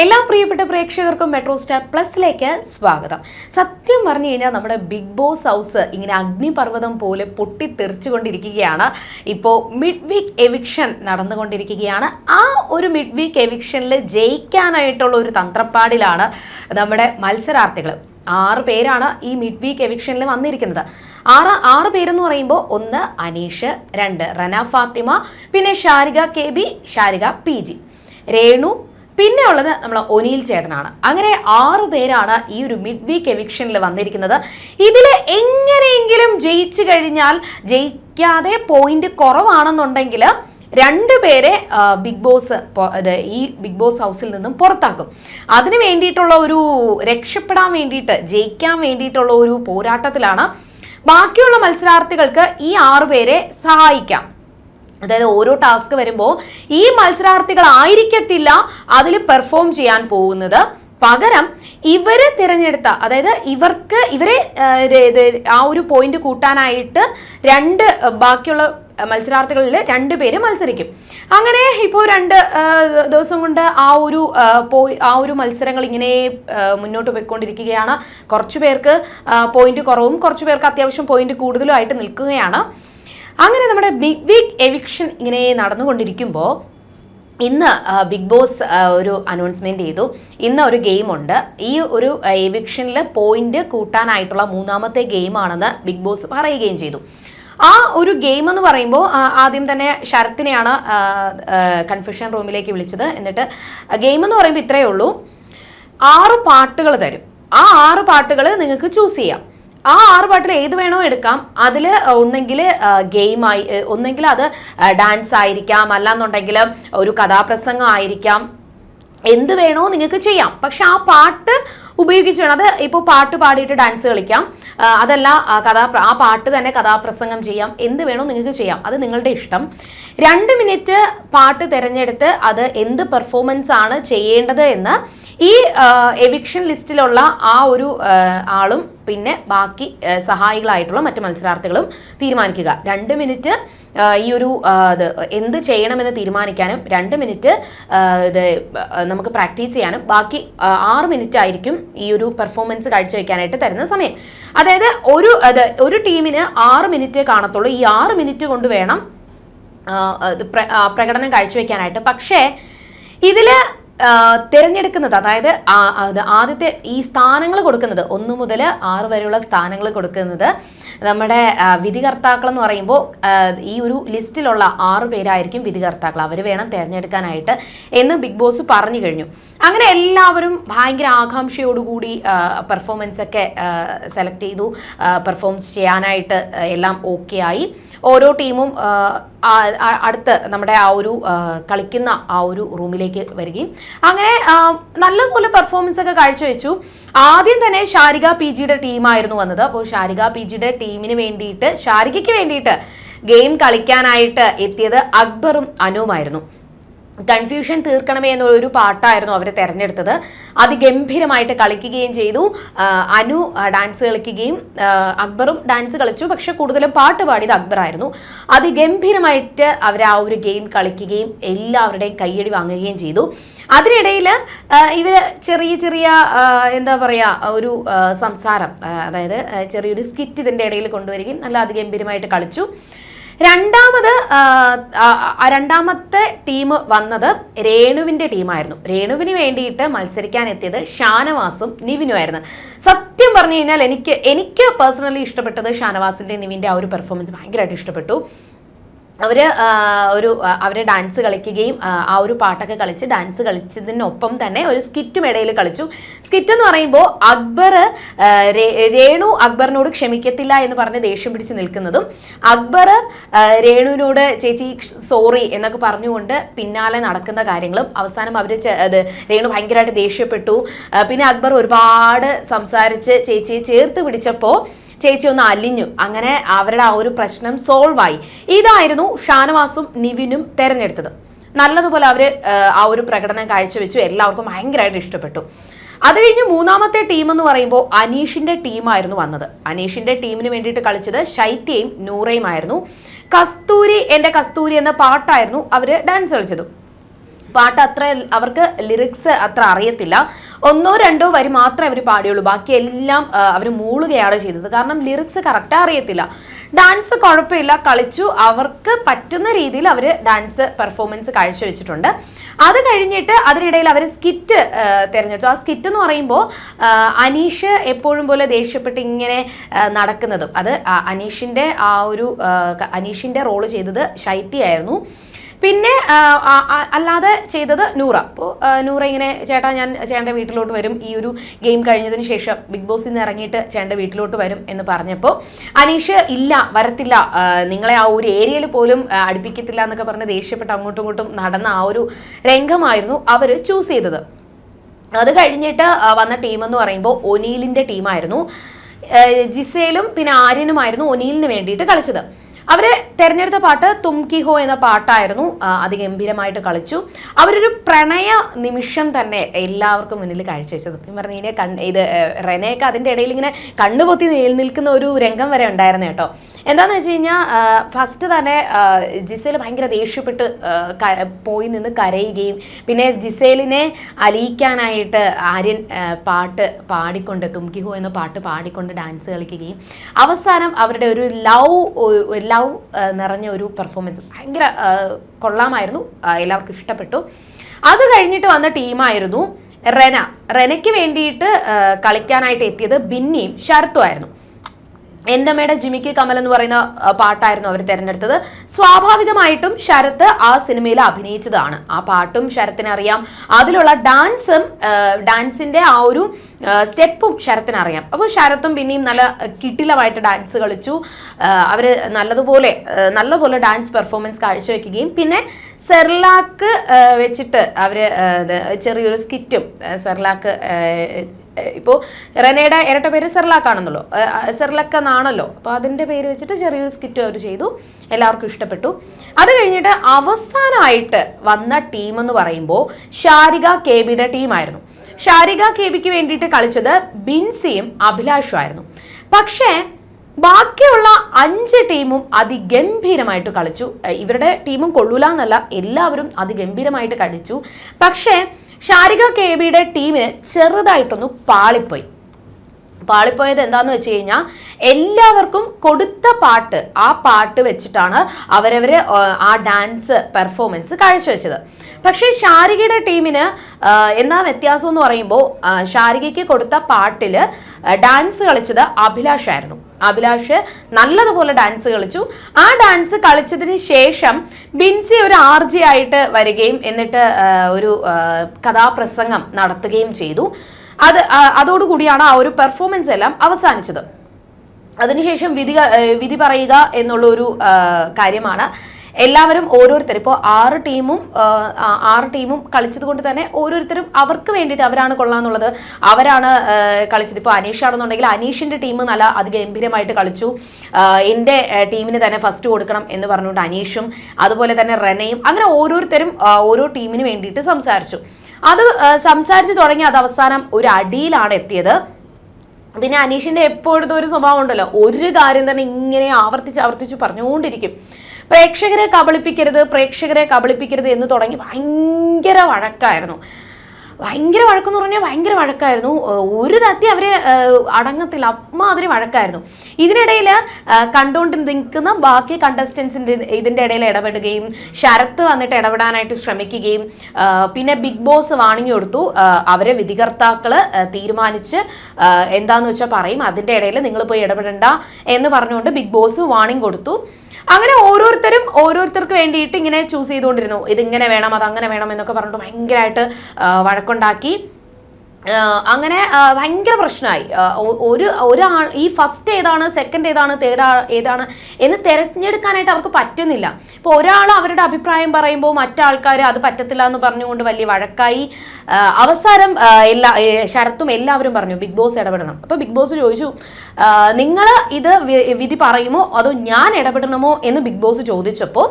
എല്ലാ പ്രിയപ്പെട്ട പ്രേക്ഷകർക്കും മെട്രോ സ്റ്റാർ പ്ലസിലേക്ക് സ്വാഗതം. സത്യം പറഞ്ഞു കഴിഞ്ഞാൽ നമ്മുടെ ബിഗ് ബോസ് ഹൗസ് ഇങ്ങനെ അഗ്നിപർവതം പോലെ പൊട്ടിത്തെറിച്ചുകൊണ്ടിരിക്കുകയാണ്. ഇപ്പോൾ മിഡ് വീക്ക് എവിക്ഷൻ നടന്നുകൊണ്ടിരിക്കുകയാണ്. ആ ഒരു മിഡ് വീക്ക് എവിക്ഷനിൽ ജയിക്കാനായിട്ടുള്ള ഒരു തന്ത്രപ്പാടിലാണ് നമ്മുടെ മത്സരാർത്ഥികൾ ആറ് പേരാണ് ഈ മിഡ് വീക്ക് എവിക്ഷനിൽ വന്നിരിക്കുന്നത്. ആറ് ആറ് പേരെന്ന് പറയുമ്പോൾ ഒന്ന് അനീഷ് രണ്ട് റന ഫാത്തിമ പിന്നെ Sharika K B Sharika P G. Renu പിന്നെ ഉള്ളത് നമ്മൾ ഒനിയിൽ ചേട്ടനാണ്. അങ്ങനെ ആറു പേരാണ് ഈ ഒരു മിഡ് വീക്ക് എവിക്ഷനിൽ വന്നിരിക്കുന്നത്. ഇതിൽ എങ്ങനെയെങ്കിലും ജയിച്ചു കഴിഞ്ഞാൽ ജയിക്കാതെ പോയിന്റ് കുറവാണെന്നുണ്ടെങ്കിൽ രണ്ടുപേരെ പേരെ ബിഗ് ബോസ് ഈ ബിഗ് ബോസ് ഹൗസിൽ നിന്നും പുറത്താക്കും. അതിന് വേണ്ടിയിട്ടുള്ള ഒരു രക്ഷപ്പെടാൻ വേണ്ടിയിട്ട് ജയിക്കാൻ വേണ്ടിയിട്ടുള്ള ഒരു പോരാട്ടത്തിലാണ് ബാക്കിയുള്ള മത്സരാർത്ഥികൾക്ക് ഈ ആറുപേരെ സഹായിക്കാം. അതായത് ഓരോ ടാസ്ക് വരുമ്പോൾ ഈ മത്സരാർത്ഥികൾ മത്സരാർത്ഥികളായിരിക്കത്തില്ല അതിൽ പെർഫോം ചെയ്യാൻ പോകുന്നത്. പകരം ഇവരെ തിരഞ്ഞെടുത്ത അതായത് ഇവർക്ക് ഇവരെ ആ, ഒരു പോയിന്റ് കൂട്ടാനായിട്ട് രണ്ട് ബാക്കിയുള്ള മത്സരാർത്ഥികളിൽ രണ്ട് പേര് മത്സരിക്കും. അങ്ങനെ ഇപ്പോൾ രണ്ട് ദിവസം കൊണ്ട് ആ ഒരു പോയി ആ ഒരു മത്സരങ്ങൾ ഇങ്ങനെ മുന്നോട്ട് പോയിക്കൊണ്ടിരിക്കുകയാണ്. കുറച്ചു പേർക്ക് പോയിന്റ് കുറവും കുറച്ചു പേർക്ക് അത്യാവശ്യം പോയിന്റ് കൂടുതലും ആയിട്ട് നിൽക്കുകയാണ്. അങ്ങനെ നമ്മുടെ ബിഗ് വീക്ക് എവിക്ഷൻ ഇങ്ങനെ നടന്നുകൊണ്ടിരിക്കുമ്പോൾ ഇന്ന് ബിഗ് ബോസ് ഒരു അനൗൺസ്മെന്റ് ചെയ്തു. ഇന്ന് ഒരു ഗെയിമുണ്ട് ഈ ഒരു എവിക്ഷനിൽ പോയിന്റ് കൂട്ടാനായിട്ടുള്ള മൂന്നാമത്തെ ഗെയിമാണെന്ന് ബിഗ് ബോസ് പറയുകയും ചെയ്തു. ആ ഒരു ഗെയിം എന്ന് പറയുമ്പോൾ ആദ്യം തന്നെ ശരത്തിനെയാണ് കൺഫ്യൂഷൻ റൂമിലേക്ക് വിളിച്ചത്. എന്നിട്ട് ഗെയിം എന്ന് പറയുമ്പോൾ ഇത്രയേ ഉള്ളൂ. ആറ് പാട്ടുകൾ തരും. ആ ആറ് പാട്ടുകൾ നിങ്ങൾക്ക് ചൂസ് ചെയ്യാം. ആ ആറ് പാട്ടിൽ ഏത് വേണോ എടുക്കാം. അതിൽ ഒന്നെങ്കിൽ ഗെയിമായി ഒന്നെങ്കിൽ അത് ഡാൻസ് ആയിരിക്കാം. അല്ലാന്നുണ്ടെങ്കിൽ ഒരു കഥാപ്രസംഗം ആയിരിക്കാം. എന്ത് വേണോ നിങ്ങൾക്ക് ചെയ്യാം. പക്ഷെ ആ പാട്ട് ഉപയോഗിച്ച് വേണം. അത് ഇപ്പോൾ പാട്ട് പാടിയിട്ട് ഡാൻസ് കളിക്കാം. അതല്ല കഥാ ആ പാട്ട് തന്നെ കഥാപ്രസംഗം ചെയ്യാം. എന്ത് വേണോ നിങ്ങൾക്ക് ചെയ്യാം. അത് നിങ്ങളുടെ ഇഷ്ടം. രണ്ട് മിനിറ്റ് പാട്ട് തിരഞ്ഞെടുത്ത് അത് എന്ത് പെർഫോമൻസ് ആണ് ചെയ്യേണ്ടത് എന്ന് ഈ എവിക്ഷൻ ലിസ്റ്റിലുള്ള ആ ഒരു ആളും പിന്നെ ബാക്കി സഹായികളായിട്ടുള്ള മറ്റു മത്സരാർത്ഥികളും തീരുമാനിക്കുക. രണ്ട് മിനിറ്റ് ഈ ഒരു ഇത് എന്ത് ചെയ്യണമെന്ന് തീരുമാനിക്കാനും രണ്ട് മിനിറ്റ് ഇത് നമുക്ക് പ്രാക്ടീസ് ചെയ്യാനും ബാക്കി ആറ് മിനിറ്റ് ആയിരിക്കും ഈ ഒരു പെർഫോമൻസ് കാഴ്ചവെക്കാനായിട്ട് തരുന്ന സമയം. അതായത് ഒരു അത് ഒരു ടീമിന് ആറ് മിനിറ്റ് കാണത്തുള്ളൂ. ഈ ആറ് മിനിറ്റ് കൊണ്ട് വേണം പ്രകടനം കാഴ്ചവെക്കാനായിട്ട്. പക്ഷേ ഇതിൽ തിരഞ്ഞെടുക്കുന്നത് അതായത് ആദ്യത്തെ ഈ സ്ഥാനങ്ങൾ കൊടുക്കുന്നത് ഒന്ന് മുതൽ ആറ് വരെയുള്ള സ്ഥാനങ്ങൾ കൊടുക്കുന്നത് നമ്മുടെ വിധികർത്താക്കൾ എന്ന് പറയുമ്പോൾ ഈ ഒരു ലിസ്റ്റിലുള്ള ആറ് പേരായിരിക്കും വിധികർത്താക്കൾ. അവർ വേണം തിരഞ്ഞെടുക്കാനായിട്ട് എന്ന് ബിഗ് ബോസ് പറഞ്ഞു കഴിഞ്ഞു. അങ്ങനെ എല്ലാവരും ഭയങ്കര ആകാംക്ഷയോടുകൂടി പെർഫോമൻസ് ഒക്കെ സെലക്ട് ചെയ്തു. പെർഫോംസ് ചെയ്യാനായിട്ട് എല്ലാം ഓക്കെ ആയി. ഓരോ ടീമും അടുത്ത് നമ്മുടെ ആ ഒരു കളിക്കുന്ന ആ ഒരു റൂമിലേക്ക് വരികയും. അങ്ങനെ നല്ലപോലെ പെർഫോമൻസ് ഒക്കെ കാഴ്ചവെച്ചു. ആദ്യം തന്നെ ഷാരിക പി ജിയുടെ ടീമായിരുന്നു വന്നത്. അപ്പോൾ ഷാരിക പി ജിയുടെ ടീമിന് വേണ്ടിയിട്ട് ഷാരികയ്ക്ക് വേണ്ടിയിട്ട് ഗെയിം കളിക്കാനായിട്ട് എത്തിയത് അക്ബറും അനുവുമായിരുന്നു. കൺഫ്യൂഷൻ തീർക്കണമേ എന്നൊരു പാട്ടായിരുന്നു അവർ തിരഞ്ഞെടുത്തത്. അതിഗംഭീരമായിട്ട് കളിക്കുകയും ചെയ്തു. അനു ഡാൻസ് കളിക്കുകയും അക്ബറും ഡാൻസ് കളിച്ചു. പക്ഷെ കൂടുതലും പാട്ട് പാടിയത് അക്ബറായിരുന്നു. അതിഗംഭീരമായിട്ട് അവർ ആ ഒരു ഗെയിം കളിക്കുകയും എല്ലാവരുടെയും കയ്യടി വാങ്ങുകയും ചെയ്തു. അതിനിടയിൽ ഇവർ ചെറിയ ചെറിയ എന്താ പറയുക ഒരു സംസാരം അതായത് ചെറിയൊരു സ്കിറ്റ് ഇതിന്റെ ഇടയിൽ കൊണ്ടുവരികയും നല്ല അതിഗംഭീരമായിട്ട് കളിച്ചു. രണ്ടാമത് രണ്ടാമത്തെ ടീം വന്നത് രേണുവിന്റെ ടീമായിരുന്നു. രേണുവിന് വേണ്ടിയിട്ട് മത്സരിക്കാൻ എത്തിയത് ഷാനവാസും നിവിനുമായിരുന്നു സത്യം പറഞ്ഞു കഴിഞ്ഞാൽ എനിക്ക് എനിക്ക് പേഴ്സണലി ഇഷ്ടപ്പെട്ടത് ഷാനവാസിന്റെ നിവിന്റെ ആ ഒരു പെർഫോമൻസ് ഭയങ്കരമായിട്ട് ഇഷ്ടപ്പെട്ടു. അവർ ഒരു അവരെ ഡാൻസ് കളിക്കുകയും ആ, ഒരു പാട്ടൊക്കെ കളിച്ച് ഡാൻസ് കളിച്ചതിനൊപ്പം തന്നെ ഒരു സ്കിറ്റും ഇടയിൽ കളിച്ചു. സ്കിറ്റ് എന്ന് പറയുമ്പോൾ അക്ബർ രേണു അക്ബറിനോട് ക്ഷമിക്കത്തില്ല എന്ന് പറഞ്ഞ് ദേഷ്യം പിടിച്ച് നിൽക്കുന്നതും അക്ബർ രേണുവിനോട് ചേച്ചി സോറി എന്നൊക്കെ പറഞ്ഞുകൊണ്ട് പിന്നാലെ നടക്കുന്ന കാര്യങ്ങളും അവസാനം അവർ അത് രേണു ഭയങ്കരമായിട്ട് ദേഷ്യപ്പെട്ടു. പിന്നെ അക്ബർ ഒരുപാട് സംസാരിച്ച് ചേച്ചിയെ ചേർത്ത് പിടിച്ചപ്പോൾ ചേച്ചി ഒന്ന് അലിഞ്ഞു. അങ്ങനെ അവരുടെ ആ ഒരു പ്രശ്നം സോൾവ് ആയി. ഇതായിരുന്നു ഷാനവാസും നിവിനും തെരഞ്ഞെടുത്തത്. നല്ലതുപോലെ അവർ ആ ഒരു പ്രകടനം കാഴ്ചവെച്ചു. എല്ലാവർക്കും ഭയങ്കരമായിട്ട് ഇഷ്ടപ്പെട്ടു. അത് കഴിഞ്ഞ് മൂന്നാമത്തെ ടീം എന്ന് പറയുമ്പോൾ അനീഷിന്റെ ടീമായിരുന്നു വന്നത്. അനീഷിന്റെ ടീമിന് വേണ്ടിയിട്ട് കളിച്ചത് ശൈത്യയും നൂറയും ആയിരുന്നു കസ്തൂരി എന്റെ കസ്തൂരി എന്ന പാട്ടായിരുന്നു അവർ ഡാൻസ് കളിച്ചത്. പാട്ട് അത്ര അവർക്ക് ലിറിക്സ് അത്ര അറിയത്തില്ല. ഒന്നോ രണ്ടോ വരി മാത്രമേ അവർ പാടിയുള്ളൂ. ബാക്കി എല്ലാം അവർ മൂളുകയാണ് ചെയ്തത്. കാരണം ലിറിക്സ് കറക്റ്റ് അറിയത്തില്ല. ഡാൻസ് കുഴപ്പമില്ല. കളിച്ചു. അവർക്ക് പറ്റുന്ന രീതിയിൽ അവർ ഡാൻസ് പെർഫോമൻസ് കാഴ്ചവെച്ചിട്ടുണ്ട് അത് കഴിഞ്ഞിട്ട് അതിനിടയിൽ അവർ സ്കിറ്റ് തിരഞ്ഞെടുത്തു. ആ സ്കിറ്റ് എന്ന് പറയുമ്പോൾ അനീഷ് എപ്പോഴും പോലെ ദേഷ്യപ്പെട്ട് ഇങ്ങനെ നടക്കുന്നതും. അത് അനീഷിന്റെ ആ ഒരു അനീഷിന്റെ റോൾ ചെയ്തത് ശൈത്യായിരുന്നു പിന്നെ അല്ലാതെ ചെയ്തത് നൂറ. അപ്പോൾ നൂറ ഇങ്ങനെ ചേട്ടാ ഞാൻ ചേട്ടന്റെ വീട്ടിലോട്ട് വരും. ഈ ഒരു ഗെയിം കഴിഞ്ഞതിന് ശേഷം ബിഗ് ബോസിൽ നിന്ന് ഇറങ്ങിയിട്ട് ചേട്ടന്റെ വീട്ടിലോട്ട് വരും എന്ന് പറഞ്ഞപ്പോൾ അനീഷ് ഇല്ല വരത്തില്ല. നിങ്ങളെ ആ ഒരു ഏരിയയിൽ പോലും അടുപ്പിക്കത്തില്ല എന്നൊക്കെ പറഞ്ഞ് ദേഷ്യപ്പെട്ട് അങ്ങോട്ടും ഇങ്ങോട്ടും നടന്ന ആ ഒരു രംഗമായിരുന്നു അവർ ചൂസ് ചെയ്തത്. അത് കഴിഞ്ഞിട്ട് വന്ന ടീം എന്ന് പറയുമ്പോൾ ഒനീലിന്റെ ടീമായിരുന്നു. ജിസയിലും പിന്നെ ആര്യനുമായിരുന്നു ഒനീലിന് വേണ്ടിയിട്ട് കളിച്ചത്. അവർ തെരഞ്ഞെടുത്ത പാട്ട് തുംകി ഹോ എന്ന പാട്ടായിരുന്നു അതിഗംഭീരമായിട്ട് കളിച്ചു. അവരൊരു പ്രണയ നിമിഷം തന്നെ എല്ലാവർക്കും മുന്നിൽ കാഴ്ചവെച്ചത്. സത്യം പറഞ്ഞു കഴിഞ്ഞാൽ കൺ ഇത് റെനയൊക്കെ അതിന്റെ ഇടയിൽ ഇങ്ങനെ കണ്ണുപൊത്തി നിൽക്കുന്ന ഒരു രംഗം വരെ ഉണ്ടായിരുന്നു കേട്ടോ. എന്താന്ന് വെച്ച് കഴിഞ്ഞാൽ ഫസ്റ്റ് തന്നെ ജിസേൽ ഭയങ്കര ദേഷ്യപ്പെട്ട് പോയി നിന്ന് കരയുകയും പിന്നെ ജിസേലിനെ അലിയിക്കാനായിട്ട് ആര്യൻ പാട്ട് പാടിക്കൊണ്ട് തുംകിഹോ എന്ന പാട്ട് പാടിക്കൊണ്ട് ഡാൻസ് കളിക്കുകയും അവസാനം അവരുടെ ഒരു ലവ് ലവ് നിറഞ്ഞ ഒരു പെർഫോമൻസ് ഭയങ്കര കൊള്ളാമായിരുന്നു എല്ലാവർക്കും ഇഷ്ടപ്പെട്ടു. അത് കഴിഞ്ഞിട്ട് വന്ന ടീമായിരുന്നു റെന. റെനയ്ക്ക് വേണ്ടിയിട്ട് കളിക്കാനായിട്ട് എത്തിയത് ബിന്നിയും ശരത്തും ആയിരുന്നു. എന്റെ അമ്മയുടെ ജിമിക്ക് കമൽ എന്ന് പറയുന്ന പാട്ടായിരുന്നു അവർ തിരഞ്ഞെടുത്തത്. സ്വാഭാവികമായിട്ടും ശരത്ത് ആ സിനിമയിൽ അഭിനയിച്ചതാണ്. ആ പാട്ടും ശരത്തിനറിയാം അതിലുള്ള ഡാൻസും ഡാൻസിന്റെ ആ ഒരു സ്റ്റെപ്പും ശരത്തിനറിയാം അപ്പോൾ ശരത്തും പിന്നെയും നല്ല കിട്ടിലമായിട്ട് ഡാൻസ് കളിച്ചു. അവർ നല്ലതുപോലെ നല്ലപോലെ ഡാൻസ് പെർഫോമൻസ് കാഴ്ചവെക്കുകയും. പിന്നെ സെർലാക്ക് വെച്ചിട്ട് അവർ ചെറിയൊരു സ്കിറ്റും സെർലാക്ക് ഇപ്പോൾ റെനയുടെ ഇരട്ട പേര് സെർലാക്കാണെന്നുള്ളൂ സെർലക്ക് എന്നാണല്ലോ അപ്പോൾ അതിന്റെ പേര് വെച്ചിട്ട് ചെറിയൊരു സ്കിറ്റ് അവർ ചെയ്തു. എല്ലാവർക്കും ഇഷ്ടപ്പെട്ടു. അത് കഴിഞ്ഞിട്ട് അവസാനമായിട്ട് വന്ന ടീം എന്ന് പറയുമ്പോൾ ഷാരിക കെ ബിയുടെ ടീമായിരുന്നു. ഷാരിക കെ ബിക്ക് വേണ്ടിയിട്ട് കളിച്ചത് ബിൻസിയും അഭിലാഷും ആയിരുന്നു. പക്ഷേ ബാക്കിയുള്ള അഞ്ച് ടീമും അതിഗംഭീരമായിട്ട് കളിച്ചു. ഇവരുടെ ടീമും കൊള്ളൂല എന്നല്ല എല്ലാവരും അതിഗംഭീരമായിട്ട് കളിച്ചു. പക്ഷേ ഷാരിക കെ ബിയുടെ ടീമിന് ചെറുതായിട്ടൊന്ന് പാളിപ്പോയി. പാളിപ്പോയത് എന്താന്ന് വെച്ച് കഴിഞ്ഞാൽ എല്ലാവർക്കും കൊടുത്ത പാട്ട് ആ പാട്ട് വെച്ചിട്ടാണ് അവരവര് ആ, ഡാൻസ് പെർഫോമൻസ് കാഴ്ചവെച്ചത്. പക്ഷേ ഷാരികയുടെ ടീമിന് എന്നാ വ്യത്യാസം എന്ന് പറയുമ്പോൾ ഷാരികയ്ക്ക് കൊടുത്ത പാട്ടിൽ ഡാൻസ് കളിച്ചത് അഭിലാഷായിരുന്നു അഭിലാഷ് നല്ലതുപോലെ ഡാൻസ് കളിച്ചു. ആ ഡാൻസ് കളിച്ചതിന് ശേഷം ബിൻസി ഒരു ആർജി ആയിട്ട് വരികയും എന്നിട്ട് ഒരു കഥാപ്രസംഗം നടത്തുകയും ചെയ്തു. അത് അതോടുകൂടിയാണ് ആ ഒരു പെർഫോമൻസ് എല്ലാം അവസാനിച്ചത്. അതിനുശേഷം വിധി വിധി പറയുക എന്നുള്ള ഒരു കാര്യമാണ് എല്ലാവരും ഓരോരുത്തർ ഇപ്പോൾ ആറ് ടീമും ആറ് ടീമും കളിച്ചത് കൊണ്ട് തന്നെ ഓരോരുത്തരും അവർക്ക് വേണ്ടിയിട്ട് അവരാണ് കൊള്ളാന്നുള്ളത്. അവരാണ് കളിച്ചത്. ഇപ്പോൾ അനീഷ് ആണെന്നുണ്ടെങ്കിൽ അനീഷിന്റെ ടീം നല്ല അതിഗംഭീരമായിട്ട് കളിച്ചു. എന്റെ ടീമിന് തന്നെ ഫസ്റ്റ് കൊടുക്കണം എന്ന് പറഞ്ഞുകൊണ്ട് അനീഷും അതുപോലെ തന്നെ റെനയും അങ്ങനെ ഓരോരുത്തരും ഓരോ ടീമിന് വേണ്ടിയിട്ട് സംസാരിച്ചു. അത് സംസാരിച്ചു തുടങ്ങി അത് അവസാനം ഒരു അടിയിലാണ് എത്തിയത്. പിന്നെ അനീഷിന്റെ എപ്പോഴത്തെ ഒരു സ്വഭാവം ഉണ്ടല്ലോ? ഒരു കാര്യം തന്നെ ഇങ്ങനെ ആവർത്തിച്ച് ആവർത്തിച്ച് പറഞ്ഞുകൊണ്ടിരിക്കും. പ്രേക്ഷകരെ കബളിപ്പിക്കരുത് പ്രേക്ഷകരെ കബളിപ്പിക്കരുത് എന്ന് തുടങ്ങി ഭയങ്കര വഴക്കായിരുന്നു. ഭയങ്കര വഴക്കെന്ന് പറഞ്ഞാൽ ഭയങ്കര വഴക്കായിരുന്നു. ഒരു തത്തി ഏഹ് അടങ്ങത്തില്ല അമ്മാതിരി വഴക്കായിരുന്നു. ഇതിനിടയിൽ കണ്ടുകൊണ്ട് നിൽക്കുന്ന ബാക്കി കണ്ടസ്റ്റൻസിന്റെ ഇതിന്റെ ഇടയിൽ ഇടപെടുകയും ശരത്ത് വന്നിട്ട് ഇടപെടാനായിട്ട് ശ്രമിക്കുകയും പിന്നെ ബിഗ് ബോസ് വാണിംഗ് കൊടുത്തു. അവരെ വിധികർത്താക്കൾ തീരുമാനിച്ച് എന്താന്ന് വെച്ചാൽ പറയും അതിന്റെ ഇടയിൽ നിങ്ങൾ പോയി ഇടപെടണ്ട എന്ന് പറഞ്ഞുകൊണ്ട് ബിഗ് ബോസ് വാണിംഗ് കൊടുത്തു. അങ്ങനെ ഓരോരുത്തരും ഓരോരുത്തർക്ക് വേണ്ടിയിട്ട് ഇങ്ങനെ ചൂസ് ചെയ്തുകൊണ്ടിരുന്നു. ഇതിങ്ങനെ വേണം അതങ്ങനെ വേണം എന്നൊക്കെ പറഞ്ഞിട്ട് ഭയങ്കരമായിട്ട് വഴക്കുണ്ടാക്കി. അങ്ങനെ ഭയങ്കര പ്രശ്നമായി. ഒരു ഒരാൾ ഈ ഫസ്റ്റ് ഏതാണ് സെക്കൻഡ് ഏതാണ് തേർഡ് ഏതാണ് എന്ന് തിരഞ്ഞെടുക്കാനായിട്ട് അവർക്ക് പറ്റുന്നില്ല. ഇപ്പോൾ ഒരാൾ അവരുടെ അഭിപ്രായം പറയുമ്പോൾ മറ്റാൾക്കാർ അത് പറ്റത്തില്ല എന്ന് പറഞ്ഞുകൊണ്ട് വലിയ വഴക്കായി അവസാനം എല്ലാ ശരത്തും എല്ലാവരും പറഞ്ഞു ബിഗ് ബോസ് ഇടപെടണം. അപ്പോൾ ബിഗ് ബോസ് ചോദിച്ചു നിങ്ങൾ ഇത് വിധി പറയുമോ? അതോ ഞാൻ ഇടപെടണമോ? എന്ന് ബിഗ് ബോസ് ചോദിച്ചപ്പോൾ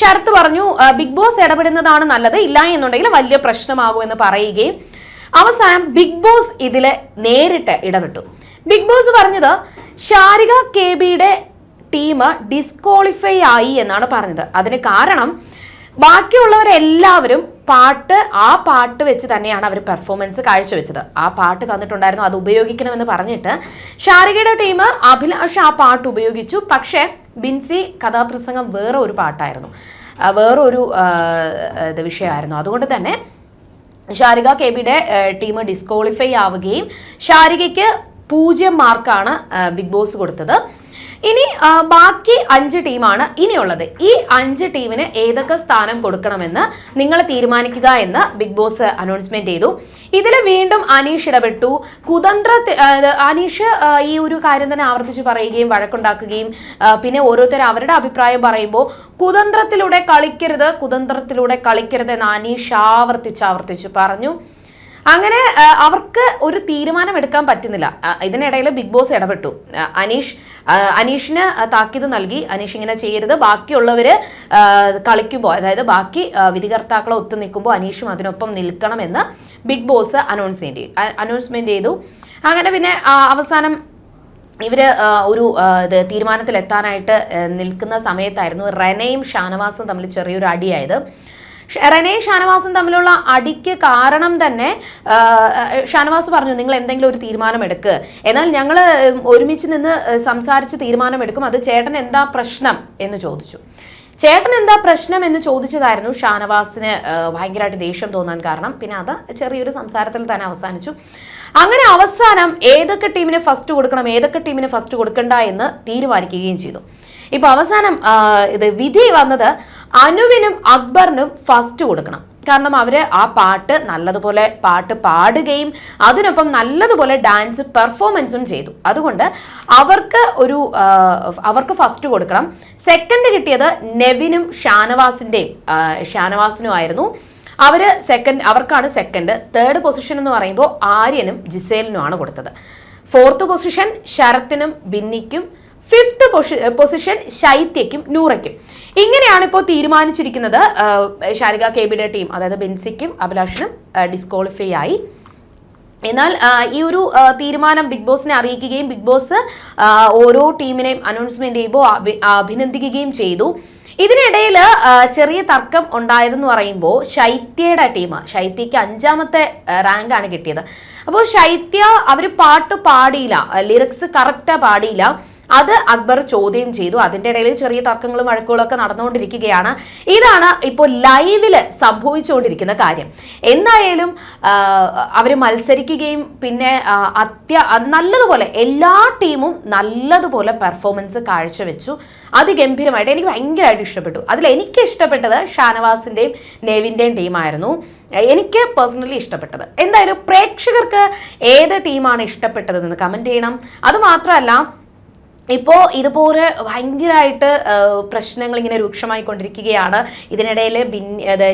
ശരത്ത് പറഞ്ഞു ബിഗ് ബോസ് ഇടപെടുന്നതാണ് നല്ലത് ഇല്ല എന്നുണ്ടെങ്കിൽ വലിയ പ്രശ്നമാകുമെന്ന് പറയുകയും അവസാനം ബിഗ് ബോസ് ഇതിൽ നേരിട്ട് ഇടപെട്ടു. ബിഗ് ബോസ് പറഞ്ഞത് ഷാരിക കെ ബിയുടെ ടീം ഡിസ്ക്വാളിഫൈ ആയി എന്നാണ് പറഞ്ഞത്. അതിന് കാരണം ബാക്കിയുള്ളവരെല്ലാവരും പാട്ട് ആ പാട്ട് വെച്ച് തന്നെയാണ് അവർ പെർഫോമൻസ് കാഴ്ചവെച്ചത്. ആ പാട്ട് തന്നിട്ടുണ്ടായിരുന്നു അത് ഉപയോഗിക്കണമെന്ന് പറഞ്ഞിട്ട് ഷാരികയുടെ ടീം അഭിലാഷ് ആ പാട്ട് ഉപയോഗിച്ചു. പക്ഷേ ബിൻസി കഥാപ്രസംഗം വേറെ ഒരു പാട്ടായിരുന്നു. വേറൊരു വിഷയമായിരുന്നു. അതുകൊണ്ട് തന്നെ ഷാരിക കെ ബിയുടെ ടീം ഡിസ്ക്വാളിഫൈ ആവുകയും ഷാരികയ്ക്ക് പൂജ്യം മാർക്കാണ് ബിഗ് ബോസ് കൊടുത്തത്. ഇനി ബാക്കി അഞ്ച് ടീമാണ് ഇനിയുള്ളത്. ഈ അഞ്ച് ടീമിന് ഏതൊക്കെ സ്ഥാനം കൊടുക്കണമെന്ന് നിങ്ങൾ തീരുമാനിക്കുക എന്ന് ബിഗ് ബോസ് അനൗൺസ്മെന്റ് ചെയ്തു. ഇതിൽ വീണ്ടും അനീഷ് ഇടപെട്ടു. കുതന്ത്ര അനീഷ് ഈ ഒരു കാര്യം തന്നെ ആവർത്തിച്ച് പറയുകയും വഴക്കുണ്ടാക്കുകയും പിന്നെ ഓരോരുത്തർ അവരുടെ അഭിപ്രായം പറയുമ്പോൾ കുതന്ത്രത്തിലൂടെ കളിക്കരുത് കുതന്ത്രത്തിലൂടെ കളിക്കരുത് എന്ന് അനീഷ് ആവർത്തിച്ച് ആവർത്തിച്ച് പറഞ്ഞു. അങ്ങനെ അവർക്ക് ഒരു തീരുമാനം എടുക്കാൻ പറ്റുന്നില്ല. ഇതിനിടയിൽ ബിഗ് ബോസ് ഇടപെട്ടു. അനീഷ് അനീഷിന് താക്കീത് നൽകി. അനീഷ് ഇങ്ങനെ ചെയ്യരുത്. ബാക്കിയുള്ളവർ കളിക്കുമ്പോൾ അതായത് ബാക്കി വിധികർത്താക്കളെ ഒത്തു നിൽക്കുമ്പോൾ അനീഷും അതിനൊപ്പം നിൽക്കണമെന്ന് ബിഗ് ബോസ് അനൗൺസ്മെന്റ് അനൗൺസ്മെന്റ് ചെയ്തു. അങ്ങനെ പിന്നെ അവസാനം ഇവർ ഒരു ഇത് തീരുമാനത്തിലെത്താനായിട്ട് നിൽക്കുന്ന സമയത്തായിരുന്നു റെനയും ഷാനവാസും തമ്മിൽ ചെറിയൊരു അടിയായത്. റെനയും ഷാനവാസും തമ്മിലുള്ള അടിക്ക് കാരണം തന്നെ ഷാനവാസ് പറഞ്ഞു നിങ്ങൾ എന്തെങ്കിലും ഒരു തീരുമാനമെടുക്ക്. എന്നാൽ ഞങ്ങൾ ഒരുമിച്ച് നിന്ന് സംസാരിച്ച് തീരുമാനമെടുക്കും. അത് ചേട്ടൻ എന്താ പ്രശ്നം എന്ന് ചോദിച്ചു. ചേട്ടൻ എന്താ പ്രശ്നം എന്ന് ചോദിച്ചതായിരുന്നു ഷാനവാസിന് ഭയങ്കരമായിട്ട് ദേഷ്യം തോന്നാൻ കാരണം. പിന്നെ അത് ചെറിയൊരു സംസാരത്തിൽ തന്നെ അവസാനിച്ചു. അങ്ങനെ അവസാനം ഏതൊക്കെ ടീമിന് ഫസ്റ്റ് കൊടുക്കണം ഏതൊക്കെ ടീമിന് ഫസ്റ്റ് കൊടുക്കണ്ട എന്ന് തീരുമാനിക്കുകയും ചെയ്തു. ഇപ്പൊ അവസാനം ഇത് വിധി വന്നത് അനുവിനും അക്ബറിനും ഫസ്റ്റ് കൊടുക്കണം. കാരണം അവർ ആ പാട്ട് നല്ലതുപോലെ പാട്ട് പാടുകയും അതിനൊപ്പം നല്ലതുപോലെ ഡാൻസ് പെർഫോമൻസും ചെയ്തു. അതുകൊണ്ട് അവർക്ക് ഒരു അവർക്ക് ഫസ്റ്റ് കൊടുക്കണം. സെക്കൻഡ് കിട്ടിയത് നെവിനും ഷാനവാസിന്റെയും ആ, ഷാനവാസിനും ആയിരുന്നു. അവർ സെക്കൻഡ് അവർക്കാണ് സെക്കൻഡ് തേർഡ് പൊസിഷൻ എന്ന് പറയുമ്പോൾ ആര്യനും ജിസേലിനുമാണ് കൊടുത്തത്. ഫോർത്ത് പൊസിഷൻ ശരത്തിനും ബിന്നിക്കും ഫിഫ്ത്ത് പൊസിഷൻ ശൈത്യയ്ക്കും നൂറയ്ക്കും. ഇങ്ങനെയാണ് ഇപ്പോൾ തീരുമാനിച്ചിരിക്കുന്നത്. ശാരിക കെ ബിയുടെ ടീം അതായത് ബെൻസിക്കും അഭിലാഷിനും ഡിസ്ക്വാളിഫൈ ആയി എന്നാൽ ഈ ഒരു തീരുമാനം ബിഗ് ബോസിനെ അറിയിക്കുകയും ബിഗ് ബോസ് ഓരോ ടീമിനെയും അനൗൺസ്മെന്റ് ചെയ്യുമ്പോൾ അഭി- അഭിനന്ദിക്കുകയും ചെയ്തു. ഇതിനിടയിൽ ചെറിയ തർക്കം ഉണ്ടായതെന്ന് പറയുമ്പോൾ ശൈത്യയുടെ ടീം ശൈത്യയ്ക്ക് അഞ്ചാമത്തെ റാങ്കാണ് കിട്ടിയത്. അപ്പോൾ ശൈത്യ അവർ പാട്ട് പാടിയില്ല ലിറിക്സ് കറക്റ്റാ പാടിയില്ല. അത് അക്ബർ ചോദ്യം ചെയ്തു. അതിന്റെ ഇടയിൽ ചെറിയ തർക്കങ്ങളും വഴക്കുകളും ഒക്കെ നടന്നുകൊണ്ടിരിക്കുകയാണ്. ഇതാണ് ഇപ്പോൾ ലൈവിൽ സംഭവിച്ചുകൊണ്ടിരിക്കുന്ന കാര്യം. എന്തായാലും അവർ മത്സരിക്കുകയും പിന്നെ അത്യ നല്ലതുപോലെ എല്ലാ ടീമും നല്ലതുപോലെ പെർഫോമൻസ് കാഴ്ചവെച്ചു. അതിഗംഭീരമായിട്ട് എനിക്ക് ഭയങ്കരമായിട്ട് ഇഷ്ടപ്പെട്ടു. അതിൽ എനിക്ക് ഇഷ്ടപ്പെട്ടത് ഷാനവാസിന്റെയും നെവിന്റെയും ടീമായിരുന്നു. എനിക്ക് പേഴ്സണലി ഇഷ്ടപ്പെട്ടത്. എന്തായാലും പ്രേക്ഷകർക്ക് ഏത് ടീമാണ് ഇഷ്ടപ്പെട്ടതെന്ന് കമന്റ് ചെയ്യണം. അതുമാത്രമല്ല ഇപ്പോൾ ഇതുപോലെ ഭയങ്കരമായിട്ട് പ്രശ്നങ്ങൾ ഇങ്ങനെ രൂക്ഷമായിക്കൊണ്ടിരിക്കുകയാണ്. ഇതിനിടയിൽ ബിൻ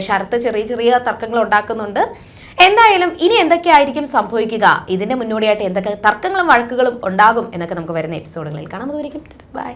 ശരത്ത് ചെറിയ ചെറിയ തർക്കങ്ങൾ ഉണ്ടാക്കുന്നുണ്ട് എന്തായാലും ഇനി എന്തൊക്കെയായിരിക്കും സംഭവിക്കുക? ഇതിന്റെ മുന്നോടിയായിട്ട് എന്തൊക്കെ തർക്കങ്ങളും വഴക്കുകളും ഉണ്ടാകും എന്നൊക്കെ നമുക്ക് വരുന്ന എപ്പിസോഡുകളിൽ കാണാം. അതുവരെയും ബൈ.